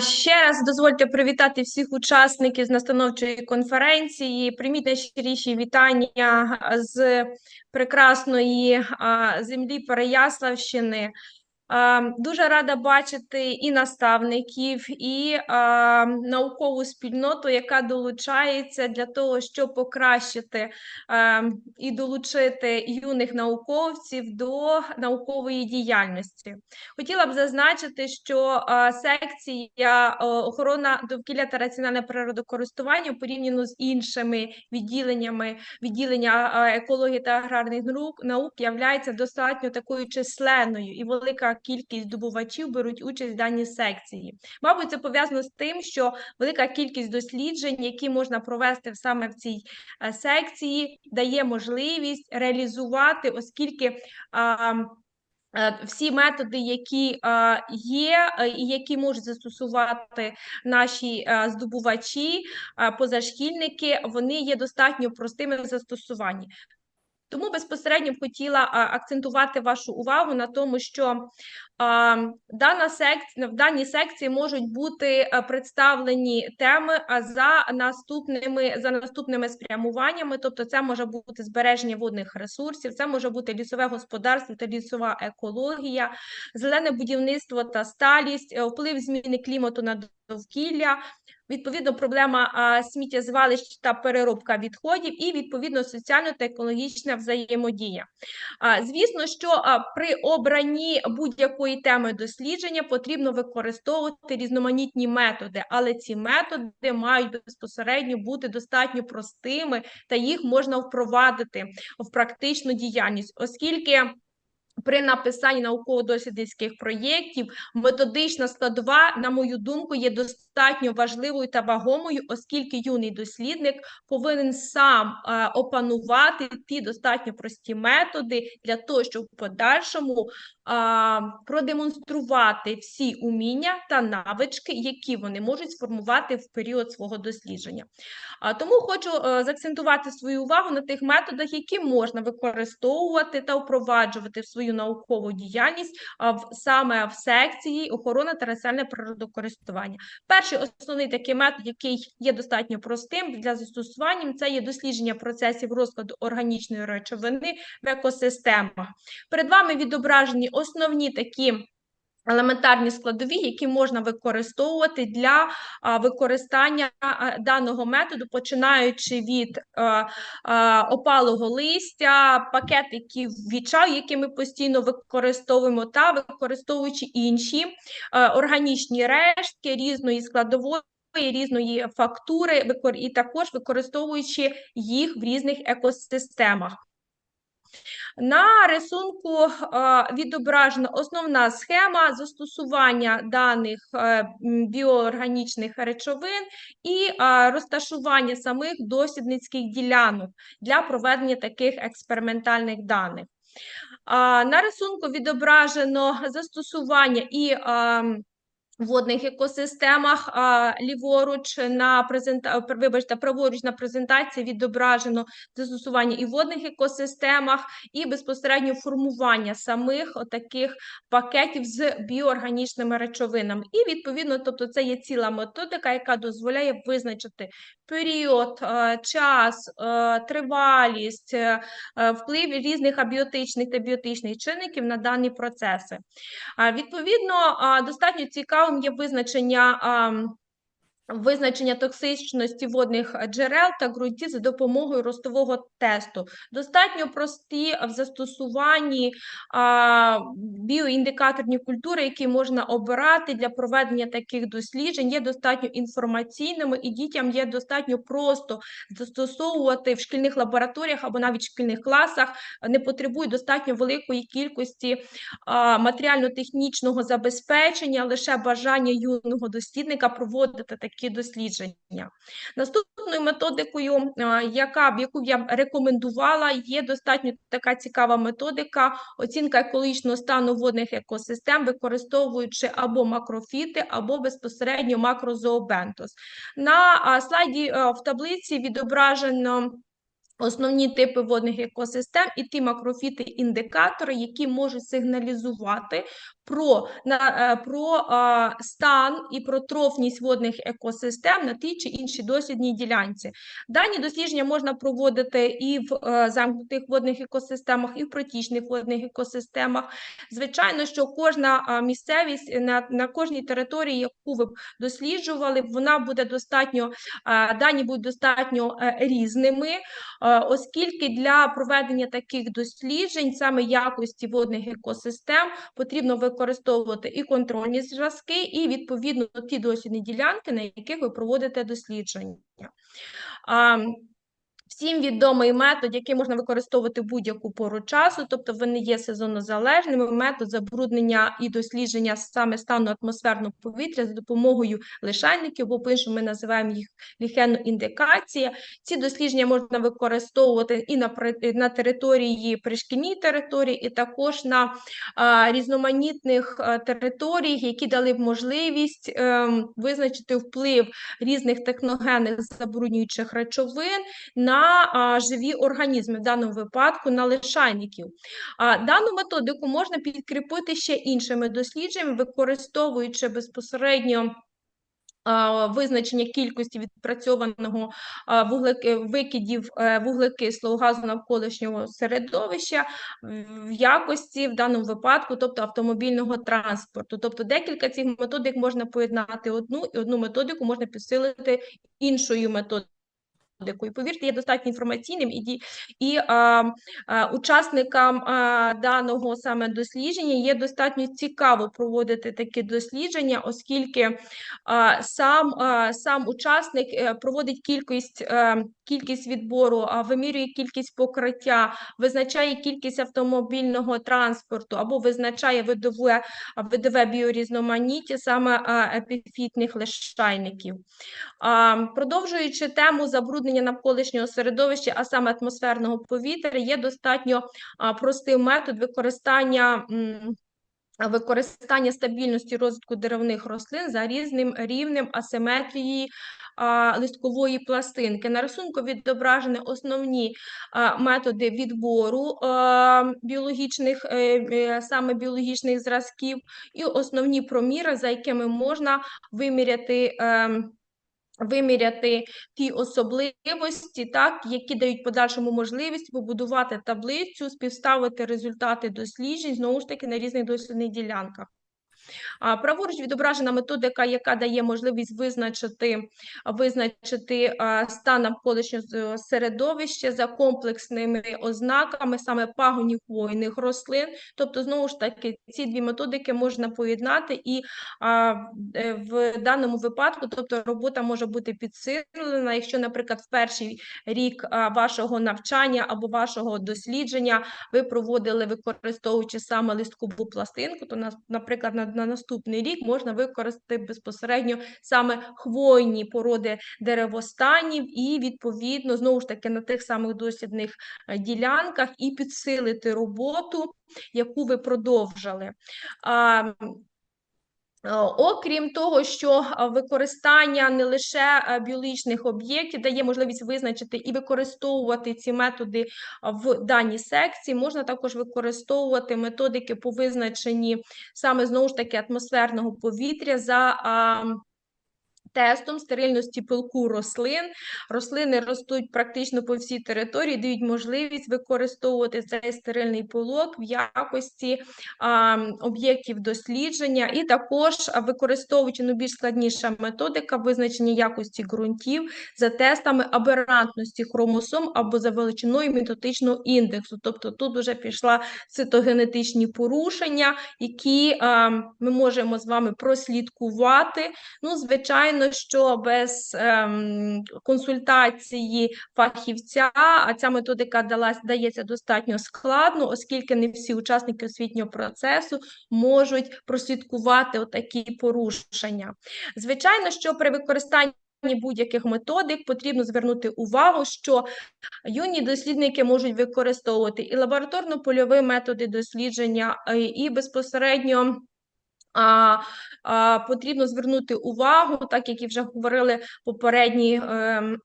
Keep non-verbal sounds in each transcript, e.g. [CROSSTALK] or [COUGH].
Ще раз дозвольте привітати всіх учасників з настановчої конференції. Прийміть найщиріші вітання з прекрасної землі Переяславщини. А, Дуже рада бачити і наставників, і а, наукову спільноту, яка долучається для того, щоб покращити а, і долучити юних науковців до наукової діяльності. Хотіла б зазначити, що а, секція охорона довкілля та раціональне природокористування порівняно з іншими відділеннями відділення екології та аграрних наук являється достатньо такою численною і велика кількість здобувачів беруть участь в даній секції. Мабуть, це пов'язано з тим, що велика кількість досліджень, які можна провести саме в цій е, секції, дає можливість реалізувати, оскільки. а, е, всі методи, які е, є, і які можуть застосувати наші здобувачі, позашкільники, вони є достатньо простими в застосуванні. Тому безпосередньо б хотіла акцентувати вашу увагу на тому, що дана секція в даній секції можуть бути представлені теми за наступними за наступними спрямуваннями. Тобто, це може бути збереження водних ресурсів, це може бути лісове господарство та лісова екологія, зелене будівництво та сталість, е, вплив зміни клімату на довкілля. Відповідно, проблема сміттєзвалищ та переробка відходів, і відповідно соціально та екологічна взаємодія. Звісно, що при обранні будь-якої теми дослідження потрібно використовувати різноманітні методи, але ці методи мають безпосередньо бути достатньо простими, та їх можна впровадити в практичну діяльність, оскільки. При написанні науково-дослідницьких проєктів методична складова, на мою думку, є достатньо важливою та вагомою, оскільки юний дослідник повинен сам е, опанувати ті достатньо прості методи для того, щоб в подальшому а, продемонструвати всі уміння та навички, які вони можуть сформувати в період свого дослідження. А, тому хочу а, заакцентувати свою увагу на тих методах, які можна використовувати та впроваджувати в свою наукову діяльність а, в, саме в секції охорона та раціональне природокористування. Перший основний такий метод, який є достатньо простим для застосування, це є дослідження процесів розкладу органічної речовини в екосистемах. Перед вами відображені основні такі. Елементарні складові, які можна використовувати для використання даного методу, починаючи від а, а, опалого листя, пакетиків від які ми постійно використовуємо, та використовуючи інші органічні рештки різної складової. Різної фактури, і також використовуючи їх в різних екосистемах. На рисунку е, відображена основна схема застосування даних е, біоорганічних речовин і е, розташування самих дослідницьких ділянок для проведення таких експериментальних даних. На рисунку відображено застосування і ем, водних екосистемах а, ліворуч на презента... вибачте, праворуч на презентації відображено застосування і водних екосистемах, і безпосередньо формування самих таких пакетів з біоорганічними речовинами. І відповідно, тобто, це є ціла методика, яка дозволяє визначити період, час, тривалість, вплив різних абіотичних та біотичних чинників на дані процеси. Відповідно, достатньо цікавим є визначення Визначення токсичності водних джерел та ґрунтів за допомогою ростового тесту. Достатньо прості в застосуванні біоіндикаторні культури, які можна обирати для проведення таких досліджень, є достатньо інформаційними, і дітям є достатньо просто застосовувати в шкільних лабораторіях або навіть в шкільних класах, не потребує достатньо великої кількості матеріально-технічного забезпечення, лише бажання юного дослідника проводити такі такі дослідження. Наступною методикою, яка, яку я рекомендувала, є достатньо така цікава методика оцінка екологічного стану водних екосистем, використовуючи або макрофіти, або безпосередньо макрозообентос. На слайді в таблиці відображено. Основні типи водних екосистем і ті макрофіти-індикатори, які можуть сигналізувати про, на, е, про стан і про трофність водних екосистем на тій чи іншій дослідній ділянці. Дані дослідження можна проводити і в е, замкнутих водних екосистемах, і в протічних водних екосистемах. Звичайно, що кожна місцевість на, на кожній території, яку ви б досліджували, вона буде достатньо, дані будуть достатньо е, різними, оскільки для проведення таких досліджень, саме якості водних екосистем, потрібно використовувати і контрольні зразки, і відповідно ті дослідні ділянки, на яких ви проводите дослідження. Всім відомий метод, який можна використовувати будь-яку пору часу, тобто вони є сезоннозалежними, метод забруднення і дослідження саме стану атмосферного повітря за допомогою лишайників, бо по-іншому ми називаємо їх ліхеноіндикація. Ці дослідження можна використовувати і на на території пришкільній території, і також на а, різноманітних територіях, які дали б можливість ем, визначити вплив різних техногенних забруднюючих речовин на а, живі організми, в даному випадку на лишайників. А, Дану методику можна підкріпити ще іншими дослідженнями, використовуючи безпосередньо. Визначення кількості відпрацьованого викидів е, вуглекислого газу навколишнього середовища в якості в даному випадку, тобто автомобільного транспорту. Тобто декілька цих методик можна поєднати одну, і одну методику можна підсилити іншою методикою методикою. Повірте, є достатньо інформаційним і і а, а, учасникам а, даного саме дослідження є достатньо цікаво проводити такі дослідження, оскільки а, сам а, сам учасник е, проводить кількість а, е, кількість відбору, вимірює кількість покриття, визначає кількість автомобільного транспорту або визначає видове видове біорізноманіття саме епіфітних лишайників. Продовжуючи тему забруднення навколишнього середовища, а саме атмосферного повітря, є достатньо простий метод використання. Використання стабільності розвитку деревних рослин за різним рівнем асиметрії листкової пластинки. На рисунку відображені основні методи відбору біологічних е, е, саме біологічних зразків, і основні проміри, за якими можна виміряти. Ем, Виміряти ті особливості, так, які дають подальшому можливість побудувати таблицю, співставити результати досліджень знову ж таки на різних дослідних ділянках. Праворуч відображена методика, яка дає можливість визначити визначити стан навколишнього середовища за комплексними ознаками саме пагонів хвойних рослин. Тобто, знову ж таки, ці дві методики можна поєднати, і е, в даному випадку, тобто, робота може бути підсилена, якщо, наприклад, в перший рік вашого навчання або вашого дослідження ви проводили використовуючи саме листкову пластинку, то наприклад, на на наступний рік можна використати безпосередньо саме хвойні породи деревостанів, і, відповідно, знову ж таки, на тих самих дослідних е, ділянках і підсилити роботу, яку ви продовжили. Е, окрім того, що е, використання не лише е, біологічних об'єктів дає можливість визначити і використовувати ці методи в даній секції, можна також використовувати методики по визначенні саме знову ж таки атмосферного повітря за тестом стерильності пилку рослин. Рослини ростуть практично по всій території, дають можливість використовувати цей стерильний пилок в якості об'єктів дослідження, і також використовуючи ну, більш складніша методика визначення якості ґрунтів за тестами аберантності хромосом або за величиною методичного індексу. Тобто тут вже пішла цитогенетичні порушення, які а, ми можемо з вами прослідкувати. Ну, звичайно що без ем, консультації фахівця, а ця методика далась, дається достатньо складно, оскільки не всі учасники освітнього процесу можуть прослідкувати отакі порушення. Звичайно, що при використанні Будь-яких методик потрібно звернути увагу, що юні дослідники можуть використовувати і лабораторно-польові методи дослідження, і безпосередньо потрібно звернути увагу, так як і вже говорили попередні ем,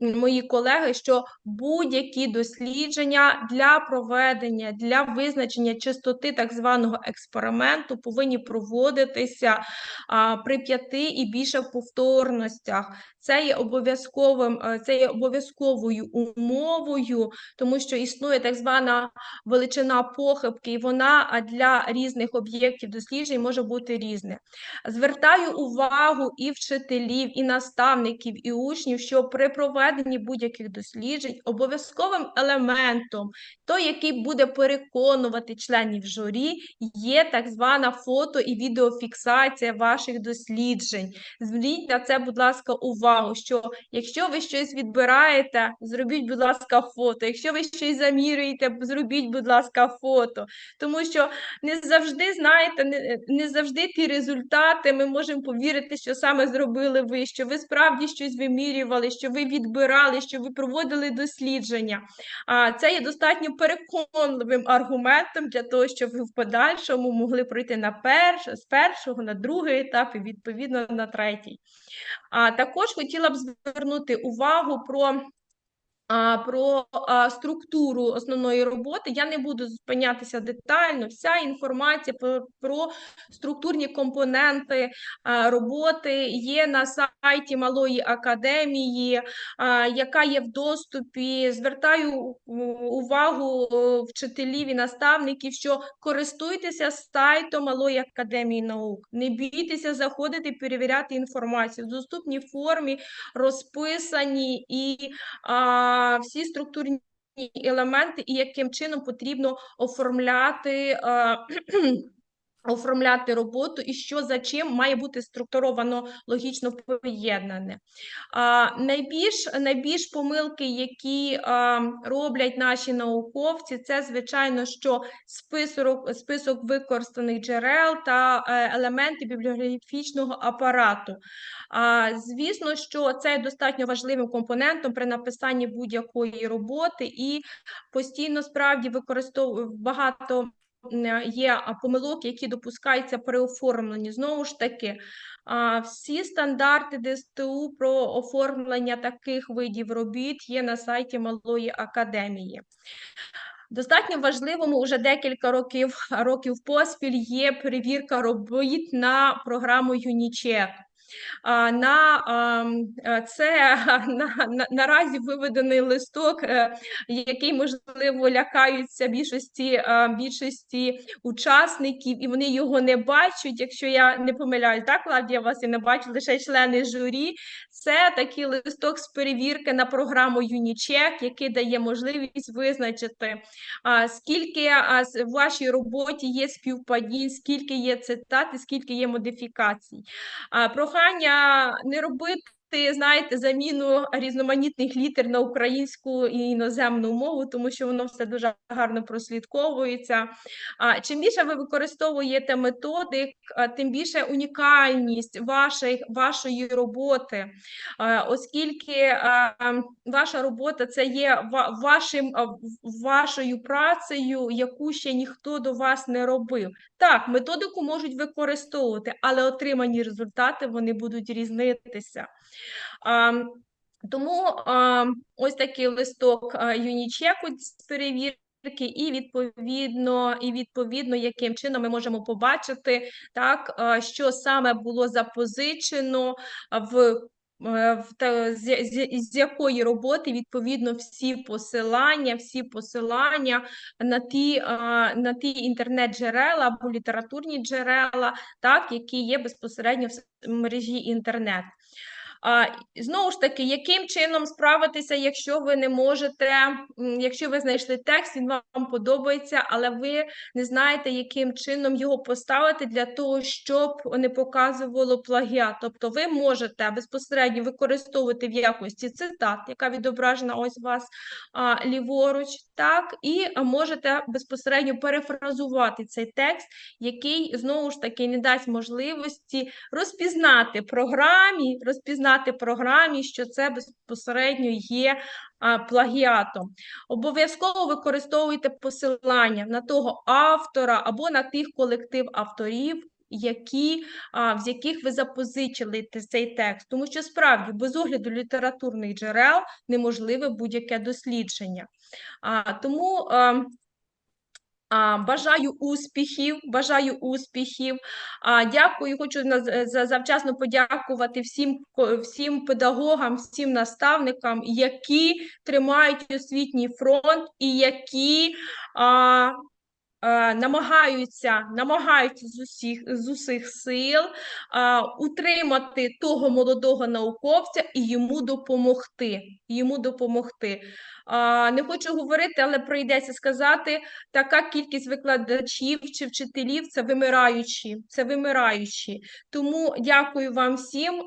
[CLEARS THROAT] мої колеги, що будь-які дослідження для проведення, для визначення чистоти так званого експерименту повинні проводитися при п'яти і більше повторностях. Це є обов'язковим, е, це є обов'язковою умовою, тому що існує так звана величина похибки, і вона для різних об'єктів досліджень може бути різне. Звертаю увагу і вчителів, і наставників, і учнів, що при проведенні будь-яких досліджень обов'язковим елементом, той, який буде переконувати членів журі, є так звана фото і відеофіксація ваших досліджень. Зверніть на це, будь ласка, увагу, що якщо ви щось відбираєте, зробіть, будь ласка, фото. Якщо ви щось замірюєте, зробіть, будь ласка, фото. Тому що не завжди, знаєте, не, не завжди ті результати ми можемо повірити, що саме зробили ви, що ви справді щось вимірювали, що ви відбирали, що ви проводили дослідження. А це є достатньо переконливим аргументом для того, щоб ви в подальшому могли пройти на перш, з першого на другий етап і відповідно на третій. А також хотіла б звернути увагу про Про структуру основної роботи я не буду зупинятися детально. Вся інформація про, структурні компоненти роботи є на сайті Малої академії, яка є в доступі. Звертаю увагу вчителів і наставників, що користуйтеся сайтом Малої академії наук. Не бійтеся заходити, перевіряти інформацію в доступній формі, розписані і. Всі структурні елементи і яким чином потрібно оформляти. Оформляти роботу і що за чим має бути структуровано логічно поєднане. А, Найбільш найбільш помилки, які а, роблять наші науковці, це звичайно, що список список використаних джерел та е, елементи бібліографічного апарату. А, Звісно, що це є достатньо важливим компонентом при написанні будь-якої роботи, і постійно справді використовую багато. Є помилок, які допускаються при оформленні. Знову ж таки, всі стандарти ДСТУ про оформлення таких видів робіт є на сайті Малої академії. Достатньо важливому вже декілька років років поспіль є перевірка робіт на програму Юнічек. На це [LAUGHS] на, на, наразі виведений листок, е, який можливо лякаються більшості більшості учасників, і вони його не бачать. Якщо я не помиляю, так Клавдія, вас і не бачу, лише члени журі. Це такий листок з перевірки на програму Юнічек, який дає можливість визначити, скільки в вашій роботі є співпадінь, скільки є цитат, і скільки є модифікацій. Прохання не робити знаєте, заміну різноманітних літер на українську і іноземну мову, тому що воно все дуже гарно прослідковується. А чим більше ви використовуєте методик, тим більше унікальність вашої, вашої роботи, оскільки ваша робота це є вашим, вашою працею, яку ще ніхто до вас не робив. Так, методику можуть використовувати, але отримані результати вони будуть різнитися. Тому ось такий листок Юнічеку з перевірки. І відповідно, і відповідно, яким чином ми можемо побачити, так що саме було запозичено в Е, з, з, з якої роботи відповідно всі посилання, всі посилання на ті на ті інтернет-джерела або літературні джерела, так, які є безпосередньо в мережі інтернет. А, Знову ж таки, яким чином справитися, якщо ви не можете, якщо ви знайшли текст, він вам подобається, але ви не знаєте, яким чином його поставити для того, щоб не показувало плагіат. Тобто ви можете безпосередньо використовувати в якості цитат, яка відображена ось у вас а, ліворуч, так, і можете безпосередньо перефразувати цей текст, який знову ж таки не дасть можливості розпізнати програмі, розпізнати знати програмі, що це безпосередньо є плагіатом. Обов'язково використовуйте посилання на того автора або на тих колектив авторів. які, з яких ви запозичили цей текст. Тому що справді без огляду літературних джерел неможливе будь-яке дослідження. Тому Бажаю успіхів, бажаю успіхів. Дякую, хочу за- завчасно подякувати всім, всім педагогам, всім наставникам, які тримають освітній фронт і які намагаються, намагаються з усіх, з усіх сил утримати того молодого науковця і йому допомогти. Йому допомогти. Не хочу говорити, але прийдеться сказати, така кількість викладачів чи вчителів це вимираючі, це вимираючі. Тому дякую вам всім.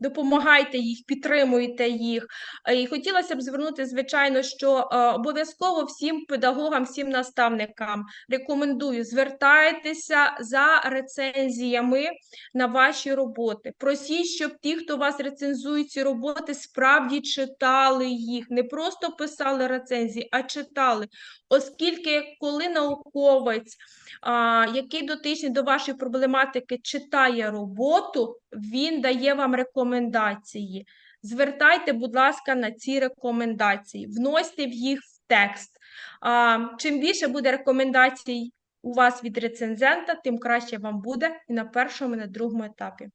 Допомагайте їх, підтримуйте їх. І хотілося б звернути, звичайно, що обов'язково всім педагогам, всім наставникам рекомендую звертайтеся за рецензіями на ваші роботи. Просіть, щоб ті, хто вас рецензують ці роботи, справді читали їх, не просто писали рецензії, а читали. Оскільки, коли науковець, а, який дотичний до вашої проблематики, читає роботу, він дає вам рекомендації. Звертайте, будь ласка, на ці рекомендації, вносьте в їх в текст. Чим більше буде рекомендацій у вас від рецензента, тим краще вам буде і на першому, і на другому етапі.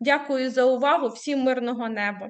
Дякую за увагу. Всім мирного неба.